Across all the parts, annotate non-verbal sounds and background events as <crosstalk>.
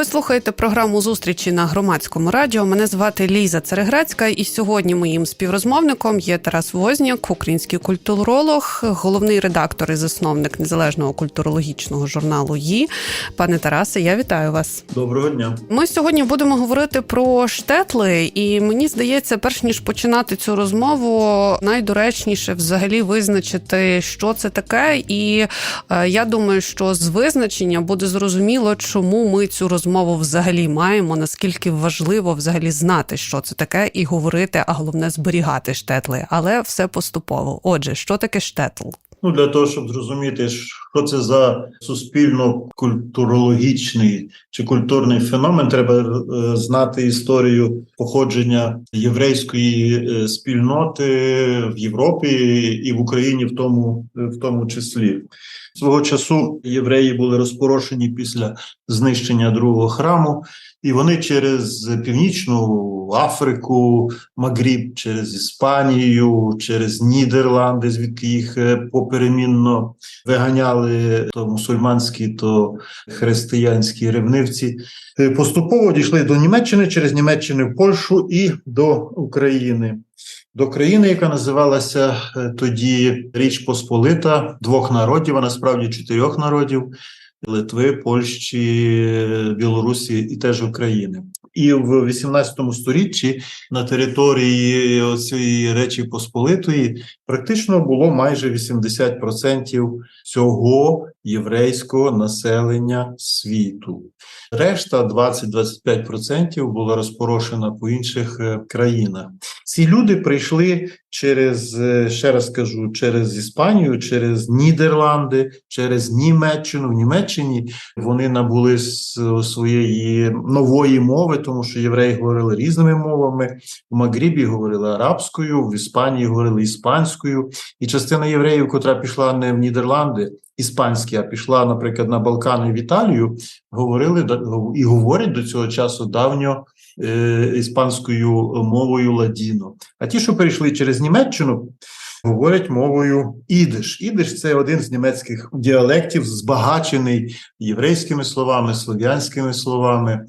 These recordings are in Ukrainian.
Ви слухаєте програму зустрічі на громадському радіо. Мене звати Ліза Цереграцька, і сьогодні моїм співрозмовником є Тарас Возняк, український культуролог, головний редактор і засновник незалежного культурологічного журналу ї. Пане Тарасе, я вітаю вас. Доброго дня. Ми сьогодні будемо говорити про штетли, і мені здається, перш ніж починати цю розмову, найдоречніше взагалі визначити, що це таке. І е, я думаю, що з визначення буде зрозуміло, чому ми цю розмову взагалі маємо, наскільки важливо взагалі знати, що це таке, і говорити, а головне зберігати штетли. Але все поступово. Отже, що таке штетл? Ну для того, щоб зрозуміти, що це за суспільно-культурологічний чи культурний феномен, треба е, знати історію походження єврейської е, спільноти в Європі і в Україні, в тому, в тому числі. Свого часу євреї були розпорошені після знищення другого храму, і вони через північну Африку, Магріб, через Іспанію, через Нідерланди, звідки їх е, поперемінно виганяли то мусульманські, то християнські ревнивці. е, Поступово дійшли до Німеччини через Німеччину в Польщу і до України. До країни, яка називалася е, тоді Річ Посполита двох народів, а насправді чотирьох народів Литви, Польщі, Білорусі і теж України. І в 18 сторіччі на території цієї Речі Посполитої практично було майже 80% всього єврейського населення світу. Решта 20-25% була розпорошена по інших е, країнах. Ці люди прийшли через е, ще раз кажу, через Іспанію, через Нідерланди, через Німеччину. В Німеччині вони набули своєї нової мови, тому що євреї говорили різними мовами. В Магрібі говорили арабською, в Іспанії говорили іспанською. І частина євреїв, котра пішла не в Нідерланди, іспанські, а пішла, наприклад, на Балкани в Італію, говорили і говорять до цього часу давньо е, іспанською мовою ладіно. А ті, що перейшли через Німеччину, говорять мовою ідиш. Ідиш це один з німецьких діалектів, збагачений єврейськими словами, слов'янськими словами.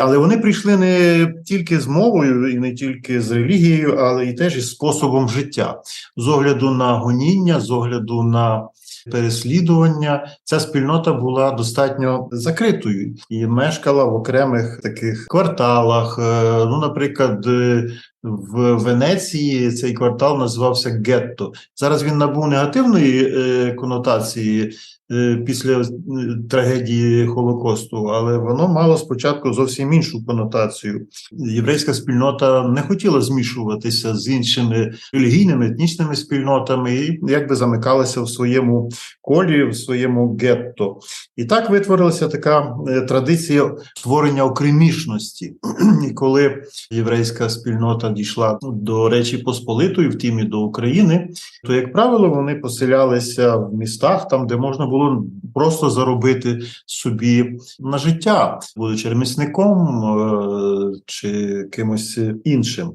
Але вони прийшли не тільки з мовою і не тільки з релігією, але і теж із способом життя. З огляду на гоніння, з огляду на переслідування, ця спільнота була достатньо закритою і мешкала в окремих таких кварталах. Е, Ну, наприклад, е, в Венеції цей квартал називався Гетто. Зараз він набув негативної е, конотації після е, трагедії Холокосту, але воно мало спочатку зовсім іншу конотацію. Єврейська спільнота не хотіла змішуватися з іншими релігійними етнічними спільнотами і якби замикалася в своєму колі, в своєму гетто. І так витворилася така е, традиція створення окремішності. І коли єврейська спільнота дійшла до Речі Посполитої, втім і до України, то, як правило, вони поселялися в містах, там, де можна було просто заробити собі на життя, будучи ремісником е, чи кимось іншим.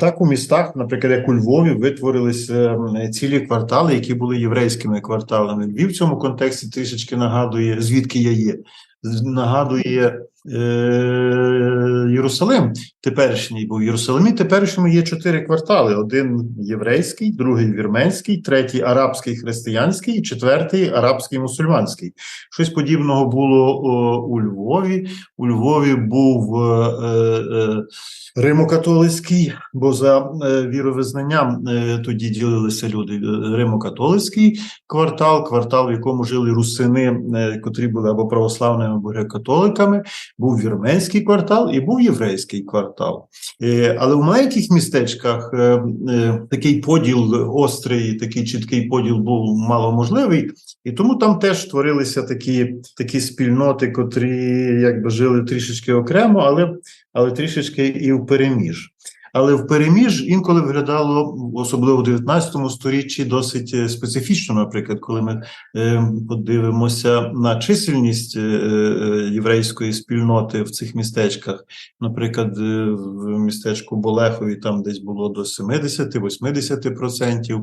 Так, у містах, наприклад, як у Львові, витворилися цілі квартали, які були єврейськими кварталами. Львів в цьому контексті трішечки нагадує, звідки я є. Нагадує е, Єрусалим теперішній, бо в Єрусалимі теперішньому є чотири квартали: один єврейський, другий вірменський, третій арабський християнський, і четвертий арабський мусульманський. Щось подібного було о, у Львові. У Львові був е, е, Римо-католицький, бо за е, віровизнанням е, тоді ділилися люди. Е, Римо-католицький квартал, квартал, в якому жили русини, е, котрі були або православними, або греко-католиками, був вірменський квартал і був єврейський квартал. Е, Але в маленьких містечках е, е, такий поділ острий, такий чіткий поділ був маломожливий, і тому там теж творилися такі, такі спільноти, котрі якби жили трішечки окремо, але, але трішечки і впереміж. Але в переміж інколи виглядало, особливо в 19 сторіччі, досить е, специфічно. Наприклад, коли ми е, подивимося на чисельність е, єврейської спільноти в цих містечках, наприклад, в містечку Болехові там десь було до 70-80%,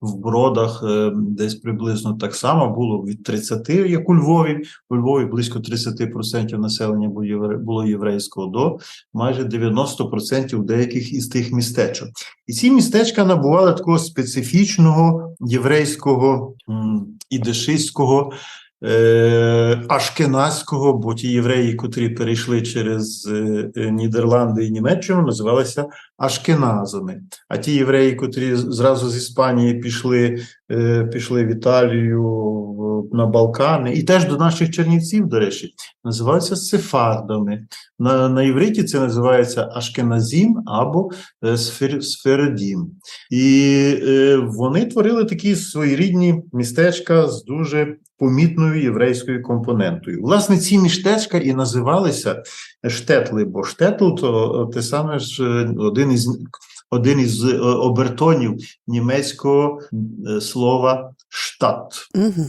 в Бродах десь приблизно так само було від 30, як у Львові. У Львові близько 30% населення було єврейського до майже 90% деяких із тих містечок. І ці містечка набували такого специфічного єврейського ідешиського. Е, Ашкеназького, бо ті євреї, котрі перейшли через е, е, Нідерланди і Німеччину, називалися Ашкеназами. А ті євреї, котрі зразу з Іспанії пішли, е, пішли в Італію, на Балкани, і теж до наших чернівців, до речі, називаються сефардами. На, на євриті це називається Ашкеназім або е, сфер, Сфередім. І е, вони творили такі своєрідні містечка з дуже помітною єврейською компонентою. Власне, ці містечка і називалися штетли, бо штетл то те саме ж е, один із один із е, обертонів німецького е, слова штат. Угу.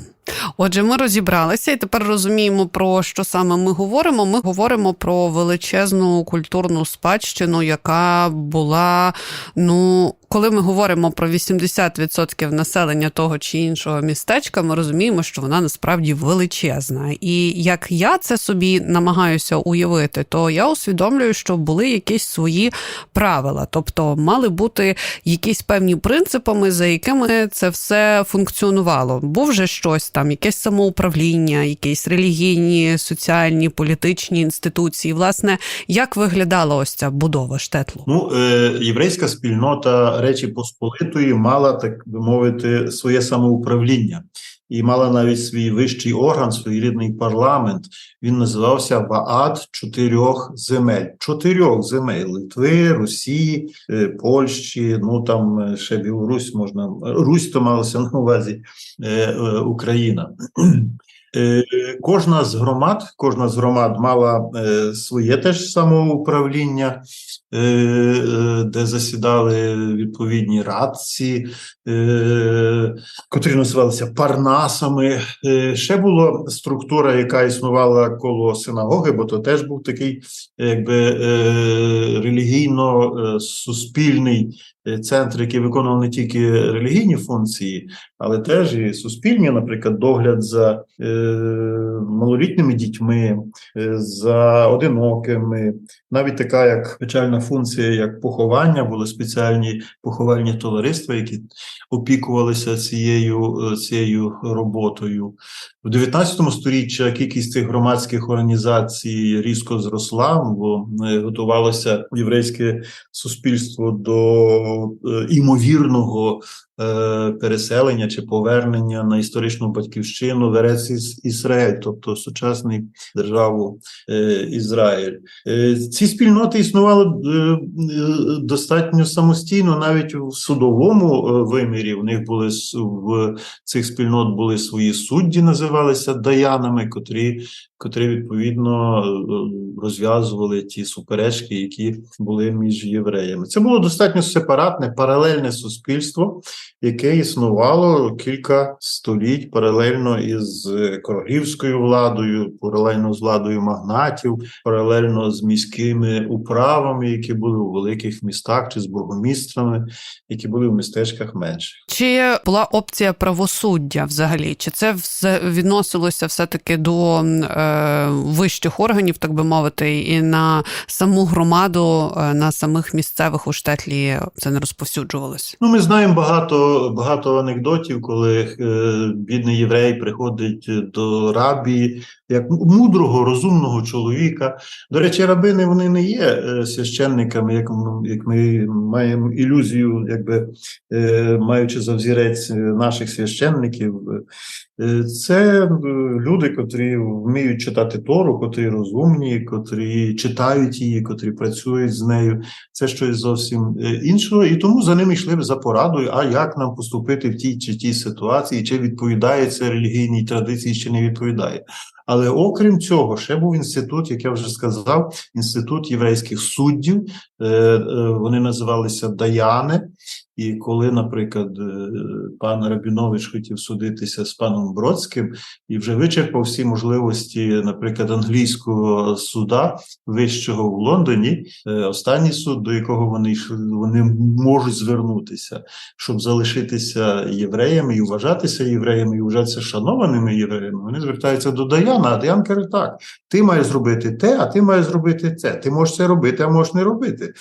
Отже, ми розібралися і тепер розуміємо, про що саме ми говоримо. Ми говоримо про величезну культурну спадщину, яка була. Ну, коли ми говоримо про 80% населення того чи іншого містечка, ми розуміємо, що вона насправді величезна. І як я це собі намагаюся уявити, то я усвідомлюю, що були якісь свої правила, тобто мали бути якісь певні принципами, за якими це все функціонувало. Був же щось там, якесь самоуправління, якісь релігійні, соціальні, політичні інституції. Власне, як виглядала ось ця будова штетлу? Ну, е, єврейська спільнота Речі Посполитої мала, так би мовити, своє самоуправління і мала навіть свій вищий орган, своєрідний парламент. Він називався Ваад чотирьох земель. Чотирьох земель Литви, Росії, е, Польщі, ну там е, ще Білорусь можна, Русь то малося на увазі е, Україна. Е, Кожна з громад, кожна з громад мала е, своє теж самоуправління, е, де засідали відповідні радці, котрі називалися парнасами. Ще була структура, яка існувала коло синагоги, бо то теж був такий якби е, е, суспільний е, центр, який виконував не тільки релігійні функції, але теж і суспільні, наприклад, догляд за е, малолітніми дітьми, е, за одинокими, навіть така як печальна функція, як поховання, були спеціальні поховальні товариства, які опікувалися цією, е, цією роботою. В 19 сторіччі кількість цих громадських організацій різко зросла, бо готувалося єврейське суспільство до е, імовірного е, переселення чи повернення на історичну батьківщину в Ерец Ізраїль, тобто сучасний державу е, Ізраїль. Ці спільноти існували достатньо самостійно, навіть в судовому вимірі. В них були в цих спільнот були свої судді, називалися даянами, котрі, котрі відповідно розв'язували ті суперечки, які були між євреями. Це було достатньо сепаратне, паралельне суспільство, яке існувало кілька століть паралельно із е, королівською владою, паралельно з владою магнатів, паралельно з міськими управами, які були у великих містах, чи з бургомістрами, які були в містечках менших. Чи була опція правосуддя взагалі? Чи це все відносилося все-таки до е, вищих органів, так би мовити, і на саму громаду, е, на самих місцевих у штетлі це не розповсюджувалось? Ну, ми знаємо багато, багато анекдотів, коли е, бідний єврей приходить до рабі, як мудрого, розумного чоловіка. До речі, рабини вони не є е, священниками, як, м- як ми маємо ілюзію, якби е, маючи за взірець е, наших священників. Це люди, котрі вміють читати Тору, котрі розумні, котрі читають її, котрі працюють з нею. Це щось зовсім іншого, і тому за ними йшли б за порадою, а як нам поступити в тій чи тій ситуації, чи відповідає це релігійній традиції, чи не відповідає. Але окрім цього, ще був інститут, як я вже сказав, інститут єврейських суддів. Е, е, Вони називалися Даяни. І коли, наприклад, е, пан Рабінович хотів судитися з паном Бродським і вже вичерпав всі можливості, наприклад, англійського суда вищого в Лондоні, е, останній суд, до якого вони йшли, вони можуть звернутися, щоб залишитися євреями і вважатися євреями, і вважатися шанованими євреями, вони звертаються до Даяна, а Даян каже так: ти маєш зробити те, а ти маєш зробити це. Ти можеш це робити, а можеш не робити.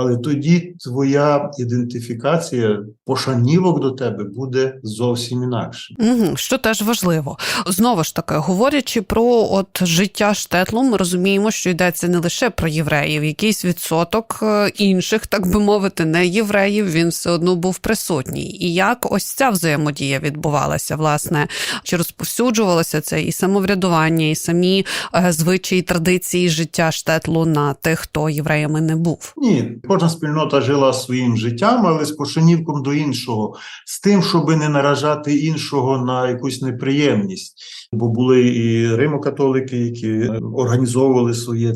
Але тоді твоя ідентифікація, пошанівок до тебе буде зовсім інакше. Угу, що теж важливо. Знову ж таки, говорячи про от життя штетлу, ми розуміємо, що йдеться не лише про євреїв, якийсь відсоток е, інших, так би мовити, не євреїв, він все одно був присутній. І як ось ця взаємодія відбувалася, власне, чи розповсюджувалося це і самоврядування, і самі е, звичаї, традиції життя штетлу на тих, хто євреями не був. Ні, кожна спільнота жила своїм життям, але з кошенівком до іншого, з тим, щоб не наражати іншого на якусь неприємність. Бо були і римокатолики, які організовували своє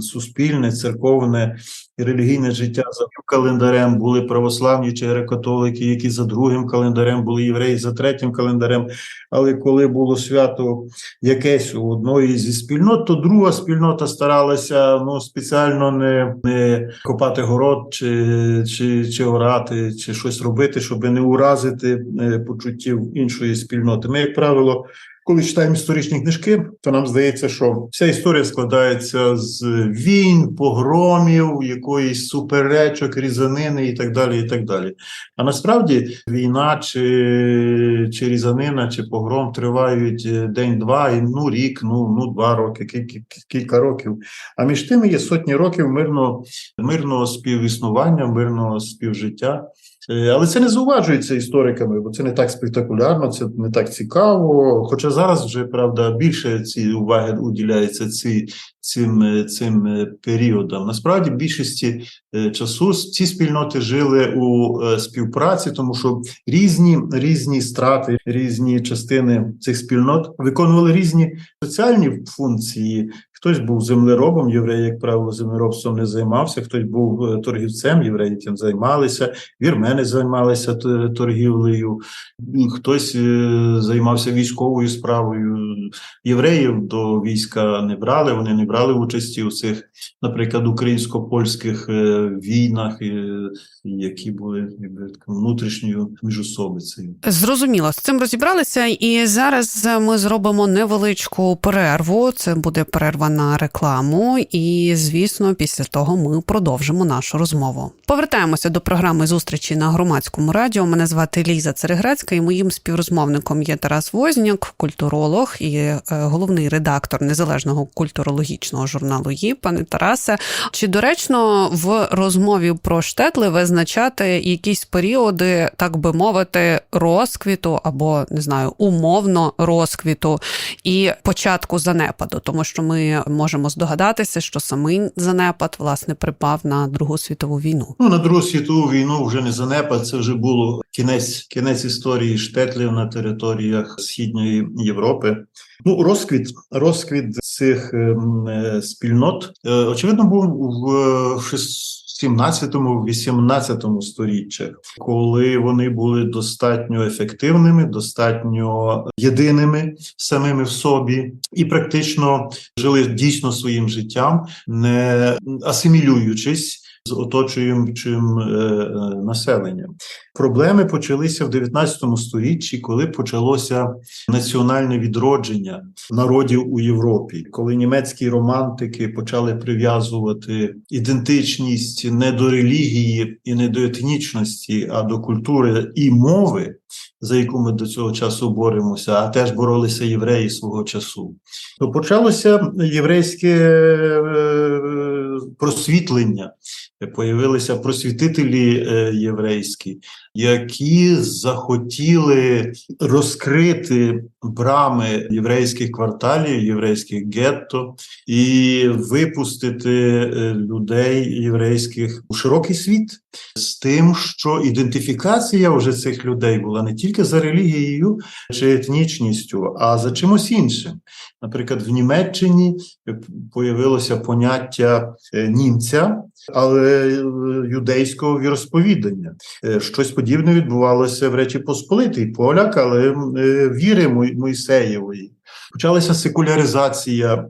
суспільне, церковне і релігійне життя за одним календарем. Були православні чи греко-католики, які за другим календарем були євреї за третім календарем. Але коли було свято якесь у одної зі спільнот, то друга спільнота старалася ну спеціально не, не копати город чи, чи, чи орати, чи щось робити, щоб не уразити е, почуттів іншої спільноти. Ми, як правило, коли читаємо історичні книжки, то нам здається, що вся історія складається з війн, погромів, якоїсь суперечок, різанини і так далі. і так далі. А насправді війна чи, чи різанина, чи погром тривають е, день-два, і ну рік, ну, ну два роки, кілька, кілька років. А між тими є сотні років мирного, мирного співіснування, мирного співжиття. Але це не зауважується істориками, бо це не так спектакулярно, це не так цікаво. Хоча зараз вже правда більше ці уваги уділяється ці, цим, е, цим е, періодам. Насправді, більшості е, часу ці спільноти жили у співпраці, тому що різні різні страти, різні частини цих спільнот виконували різні соціальні функції. Хтось був землеробом, євреї, як правило, землеробством не займався, хтось був е, торгівцем, євреї тим займалися, вірмени займалися торгівлею, хтось е, займався військовою справою. Євреїв до війська не брали, вони не брали участі у цих, наприклад, українсько-польських е, війнах, які були якби, внутрішньою міжособицею. Зрозуміло, з цим розібралися, і зараз ми зробимо невеличку перерву. Це буде перерва на рекламу, і звісно, після того ми продовжимо нашу розмову. Повертаємося до програми зустрічі на громадському радіо. Мене звати Ліза Цереграцька, і моїм співрозмовником є Тарас Возняк, культуролог і е, головний редактор незалежного культурологічного журналу «Ї». Пане Тарасе, чи доречно в розмові про штетли визначати якісь періоди, так би мовити, розквіту або не знаю, умовно розквіту і початку занепаду, тому що ми можемо здогадатися, що самий занепад власне припав на Другу світову війну. Ну, на Другу світову війну вже не занепад, це вже було кінець, кінець історії штетлів на територіях Східної Європи. Ну, розквіт, розквіт цих ем, е, спільнот, е, очевидно, був в е, 17-18 сторіччях, коли вони були достатньо ефективними, достатньо єдиними самими в собі, і практично жили дійсно своїм життям, не асимілюючись з оточуючим е, е, населенням. Проблеми почалися в 19 сторіччі, коли почалося національне відродження народів у Європі, коли німецькі романтики почали прив'язувати ідентичність не до релігії і не до етнічності, а до культури і мови, за яку ми до цього часу боремося, а теж боролися євреї свого часу. То почалося єврейське е, просвітлення. Появилися просвітителі е, єврейські, які захотіли розкрити брами єврейських кварталів, єврейських гетто і випустити е, людей єврейських у широкий світ з тим, що ідентифікація вже цих людей була не тільки за релігією чи етнічністю, а за чимось іншим. Наприклад, в Німеччині появилося поняття е, німця, але е, юдейського віросповідання. Е, Щось подібне відбувалося в Речі Посполитій, поляк, але віри Мойсеєвої. Почалася секуляризація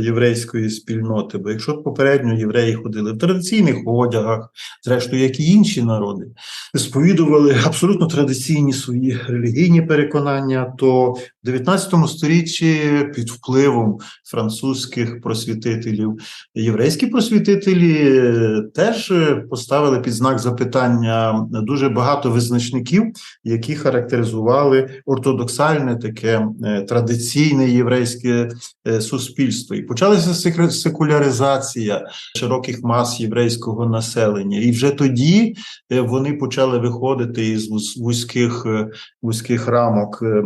єврейської спільноти. Бо якщо попередньо євреї ходили в традиційних одягах, зрештою, як і інші народи, сповідували абсолютно традиційні свої релігійні переконання, то 19 сторіччі під впливом французьких просвітителів єврейські просвітителі е, теж е, поставили під знак запитання дуже багато визначників, які характеризували ортодоксальне таке е, традиційне єврейське суспільство. І почалася секуляризація широких мас єврейського населення. І вже тоді вони почали виходити із вузьких, вузьких рамок е,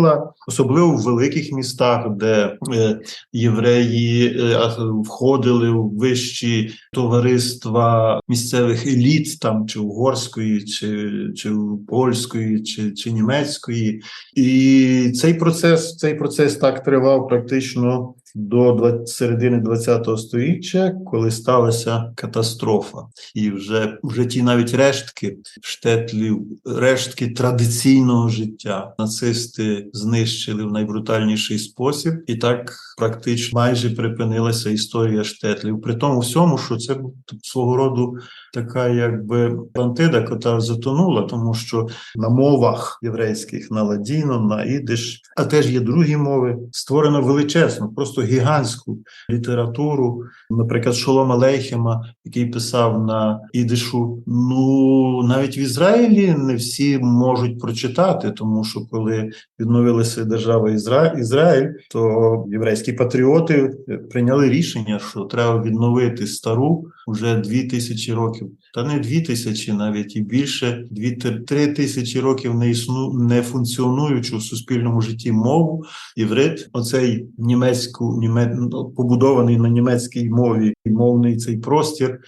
штетла, особливо в великих містах, де е, євреї е, входили в вищі товариства місцевих еліт, там чи угорської, чи, чи польської, чи, чи німецької. І цей процес, цей процес так тривав практично до 20, середини ХХ століття, коли сталася катастрофа, і вже вже ті навіть рештки штетлів, рештки традиційного життя нацисти знищили в найбрутальніший спосіб, і так практично майже припинилася історія штетлів. При тому всьому, що це був свого роду така, якби Атлантида, яка затонула, тому що на мовах єврейських на ладіно, на ідиш, а теж є другі мови, створено величезну, просто гігантську літературу. Наприклад, Шолома Лейхема, який писав на ідишу. Ну навіть в Ізраїлі не всі можуть прочитати, тому що коли відновилася держава Ізра... Ізраїль, то єврейські патріоти прийняли рішення, що треба відновити стару вже дві тисячі років. Та не дві тисячі, навіть і більше, дві три тисячі років не існу не функціонуючу в суспільному житті мову іврит. Оцей німецьку німе, ну, побудований на німецькій мові мовний цей простір.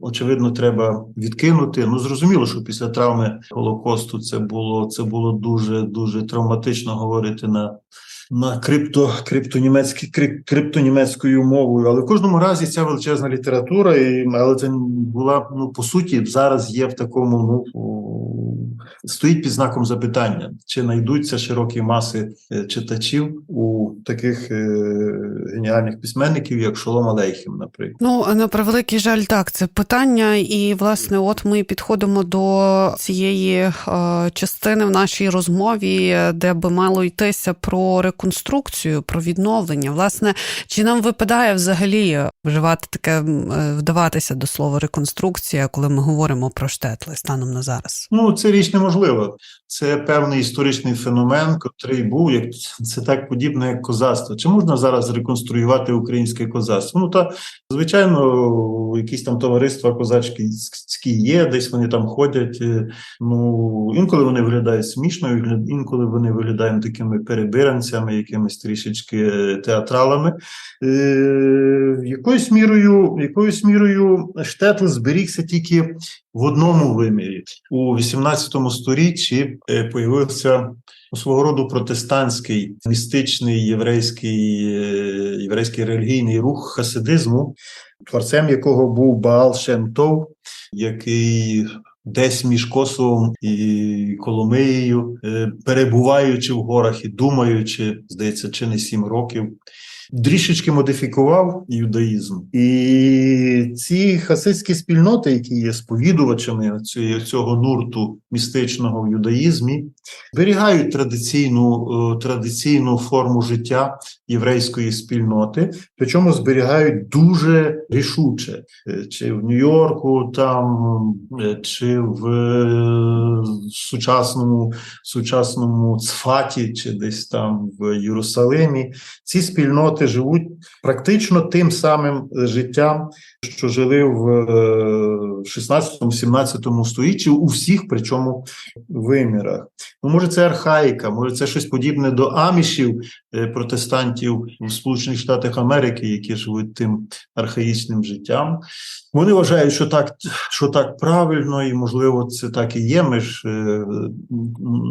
Очевидно, треба відкинути. Ну зрозуміло, що після травми Голокосту це було це було дуже дуже травматично говорити на. На крипто, криптонімецькій, крип- криптонімецькою мовою, але в кожному разі ця величезна література, і, але це була ну по суті зараз є в такому ну стоїть під знаком запитання, чи знайдуться широкі маси е, читачів у таких е, геніальних письменників, як Шолом Алейхім, наприклад. Ну на превеликий жаль, так це питання, і власне, от ми підходимо до цієї е, частини в нашій розмові, де би мало йтися про реконструкцію, про відновлення. Власне, чи нам випадає взагалі вживати таке е, вдаватися до слова реконструкція, коли ми говоримо про штетли станом на зараз? Ну, це річ неможлива. Це певний історичний феномен, котрий був як <laughs> це так подібне, як козацтво. Чи можна зараз реконструювати українське козацтво? Ну та звичайно, якісь там товариства козацькі є, десь вони там ходять. е, Ну інколи вони виглядають смішно, інколи вони виглядають такими перебиранцями, якимись трішечки е, театралами. Е, якоюсь мірою, якоюсь мірою штетл зберігся тільки в одному вимірі у 18 сторіччі е, появився свого роду протестантський містичний єврейський, єврейський релігійний рух хасидизму, творцем якого був Баал Шем Тов, який десь між Косовом і Коломиєю, е, перебуваючи в горах і думаючи, здається, чи не сім років. Трішечки модифікував юдаїзм, і ці хасидські спільноти, які є сповідувачами цього нурту містичного в юдаїзмі, зберігають традиційну, е, традиційну форму життя єврейської спільноти, причому зберігають дуже рішуче, Е, чи в Нью-Йорку, там, е, чи в е, сучасному, сучасному Цфаті, чи десь там в Єрусалимі. Ці спільноти живуть практично тим самим життям, що жили в е, 16-17 столітті у всіх, причому вимірах. Ну, може, це архаїка, може, це щось подібне до амішів протестантів. Емігрантів в Сполучених Штатах Америки, які живуть тим архаїчним життям. Вони вважають, що так, що так правильно, і можливо, це так і є. Ми ж е,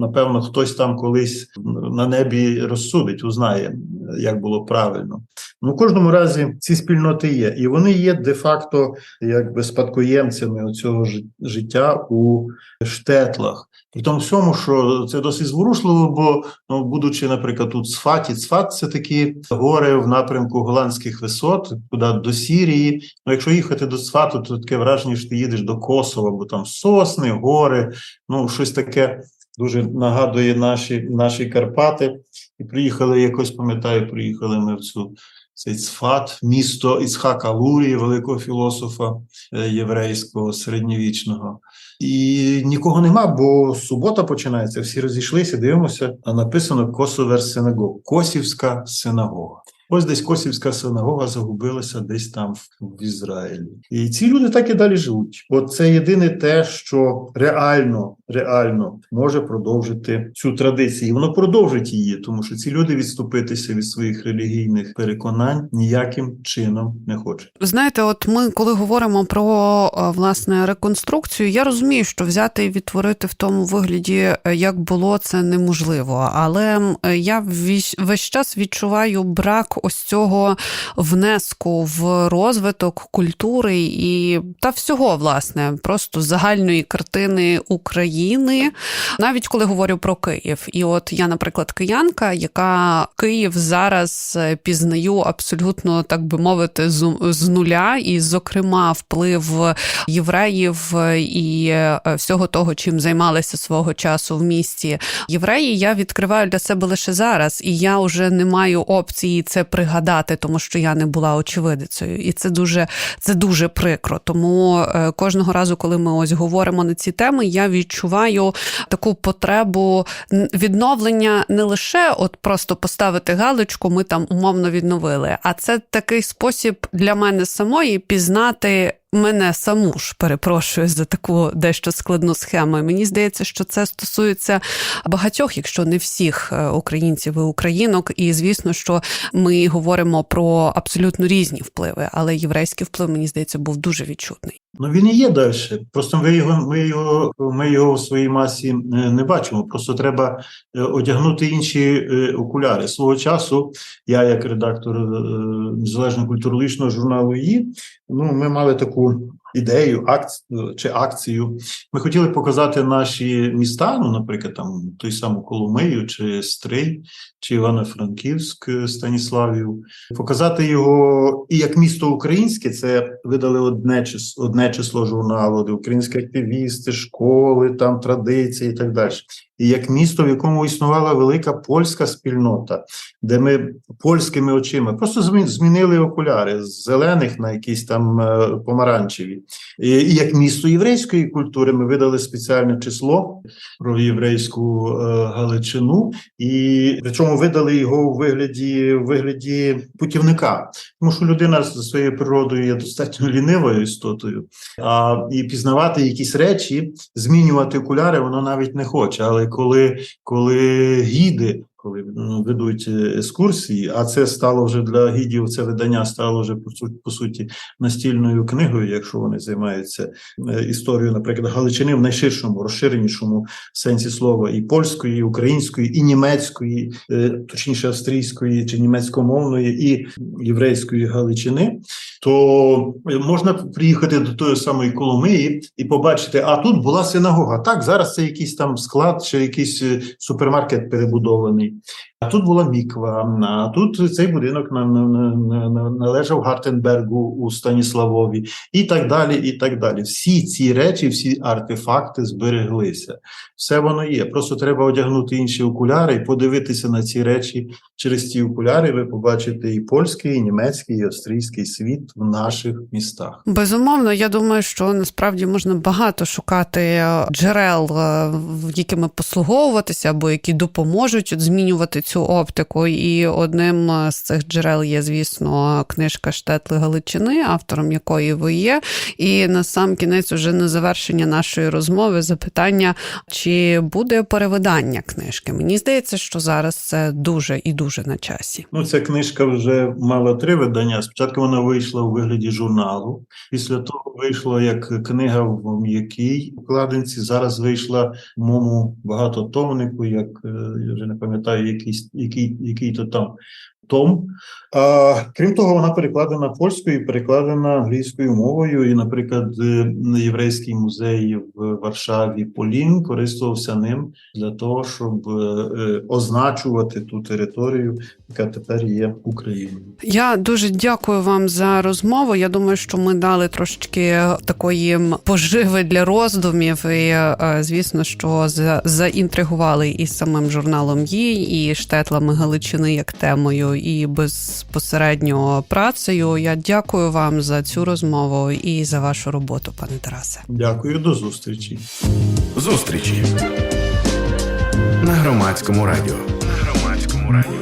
напевно, хтось там колись на небі розсудить, узнає, як було правильно. Ну, в кожному разі ці спільноти є, і вони є де-факто якби спадкоємцями цього життя у штетлах. При тому всьому, що це досить зворушливо, бо ну, будучи, наприклад, тут Цфаті, Цфат це такі гори в напрямку голландських висот, куди до Сірії. Ну, якщо їхати до Цфату, то таке враження, що ти їдеш до Косова, бо там сосни, гори, ну щось таке дуже нагадує наші, наші Карпати. І приїхали якось, пам'ятаю, приїхали ми в цю. Цей Цфат, місто Іцхака Лурії, великого філософа е, єврейського середньовічного. І нікого нема, бо субота починається. Всі розійшлися, дивимося, написано Косовер синагог, Косівська синагога. Ось десь Косівська синагога загубилася десь там в Ізраїлі. І ці люди так і далі живуть. От це єдине те, що реально, реально може продовжити цю традицію. І Воно продовжить її, тому що ці люди відступитися від своїх релігійних переконань ніяким чином не хочуть. Знаєте, от ми коли говоримо про е, власне реконструкцію, я розумію, що взяти і відтворити в тому вигляді, е, як було, це неможливо. Але е, я весь час відчуваю брак ось цього внеску в розвиток культури і та всього, власне, просто загальної картини України, навіть коли говорю про Київ. І от я, наприклад, киянка, яка Київ зараз пізнаю абсолютно, так би мовити, з нуля, і, зокрема, вплив євреїв і е, всього того, чим займалися свого часу в місті євреї, я відкриваю для себе лише зараз, і я вже не маю опції це пригадати, тому що я не була очевидицею, і це дуже це дуже прикро. Тому е, кожного разу, коли ми ось говоримо на ці теми, я відчуваю таку потребу відновлення не лише от просто поставити галочку, ми там умовно відновили, а це такий спосіб для мене самої пізнати мене саму ж перепрошую за таку дещо складну схему. І Мені здається, що це стосується багатьох, якщо не всіх е, українців і українок. І звісно, що ми говоримо про абсолютно різні впливи, але єврейський вплив мені здається був дуже відчутний. Ну він і є далі. Просто ми його, ми його, ми його в своїй масі е, не бачимо. Просто треба е, одягнути інші окуляри. Свого часу я, як редактор незалежного культурологічного журналу «Її», ну ми мали таку ідею, акцію чи акцію. Ми хотіли показати наші міста, ну, наприклад, там той самий Коломию, чи Стрий, чи Івано-Франківськ, Станіславів, показати його і як місто українське, це видали одне число, одне число журналу, де українські активісти, школи, там традиції і так далі. І як місто, в якому існувала велика польська спільнота, де ми польськими очима просто змінили окуляри з зелених на якісь там е, помаранчеві. І, як місто єврейської культури ми видали спеціальне число про єврейську е, Галичину, і причому видали його у вигляді у вигляді путівника. Тому що людина за своєю природою є достатньо лінивою істотою, а і пізнавати якісь речі, змінювати окуляри, воно навіть не хоче. Але коли, коли гіди коли ну, ведуть е, екскурсії, а це стало вже для гідів. Це видання стало вже по суті, по суті настільною книгою, якщо вони займаються е, історією, наприклад, Галичини в найширшому, розширенішому сенсі слова і польської, і української, і німецької, е, точніше австрійської чи німецькомовної, і єврейської Галичини, то можна приїхати до тої самої Коломиї і побачити, а тут була синагога. Так, зараз це якийсь там склад чи якийсь супермаркет перебудований. А тут була міква, а тут цей будинок належав Гартенбергу у Станіславові, і так далі. і так далі. Всі ці речі, всі артефакти збереглися. Все воно є. Просто треба одягнути інші окуляри і подивитися на ці речі через ці окуляри. Ви побачите і польський, і німецький, і австрійський світ в наших містах. Безумовно, я думаю, що насправді можна багато шукати е, джерел, е, в- якими послуговуватися, або які допоможуть от змінювати цю оптику. І одним е, з цих джерел є, звісно, книжка Штетли Галичини, автором якої ви є. І на сам кінець, уже на завершення нашої розмови, запитання, чи буде перевидання книжки. Мені здається, що зараз це дуже і дуже на часі. Ну, ця книжка вже мала три видання. Спочатку вона вийшла у вигляді журналу. Після того вийшла як книга в м'якій укладинці. Зараз вийшла в моєму багатотомнику, як е, я вже не пам'ятаю, який, який, який то там том. А, крім того, вона перекладена польською, і перекладена англійською мовою. І, наприклад, е, єврейський музей в Варшаві Полін користувався ним для того, щоб е, е, означувати ту територію, яка тепер є Україною. Я дуже дякую вам за розмову. Я думаю, що ми дали трошечки такої поживи для роздумів. І е, звісно, що за- заінтригували і самим журналом «Їй», і штетлами Галичини як темою, і безпосередньо працею. Я дякую вам за цю розмову і за вашу роботу, пане Тарасе. Дякую, до зустрічі. Зустрічі на громадському радіо. На громадському радіо.